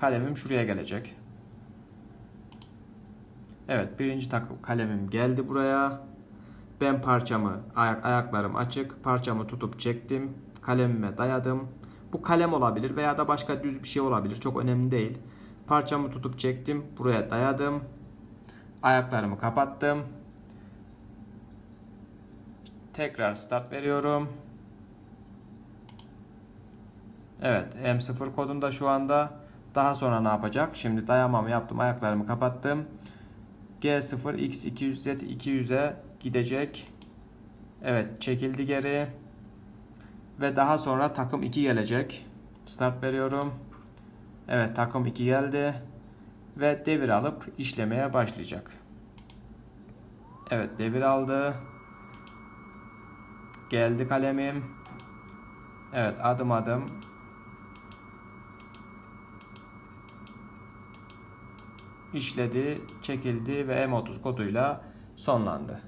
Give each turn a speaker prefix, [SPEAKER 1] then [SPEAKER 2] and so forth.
[SPEAKER 1] kalemim şuraya gelecek. Evet birinci takım kalemim geldi buraya. Ben parçamı ayak ayaklarım açık. Parçamı tutup çektim. Kalemime dayadım. Bu kalem olabilir veya da başka düz bir şey olabilir. Çok önemli değil. Parçamı tutup çektim. Buraya dayadım. Ayaklarımı kapattım. Tekrar start veriyorum. Evet M0 kodunda şu anda. Daha sonra ne yapacak? Şimdi dayamamı yaptım. Ayaklarımı kapattım. G0 X200 Z200'e gidecek. Evet çekildi geri. Ve daha sonra takım 2 gelecek. Start veriyorum. Evet takım 2 geldi. Ve devir alıp işlemeye başlayacak. Evet devir aldı. Geldi kalemim. Evet adım adım işledi, çekildi ve M30 koduyla sonlandı.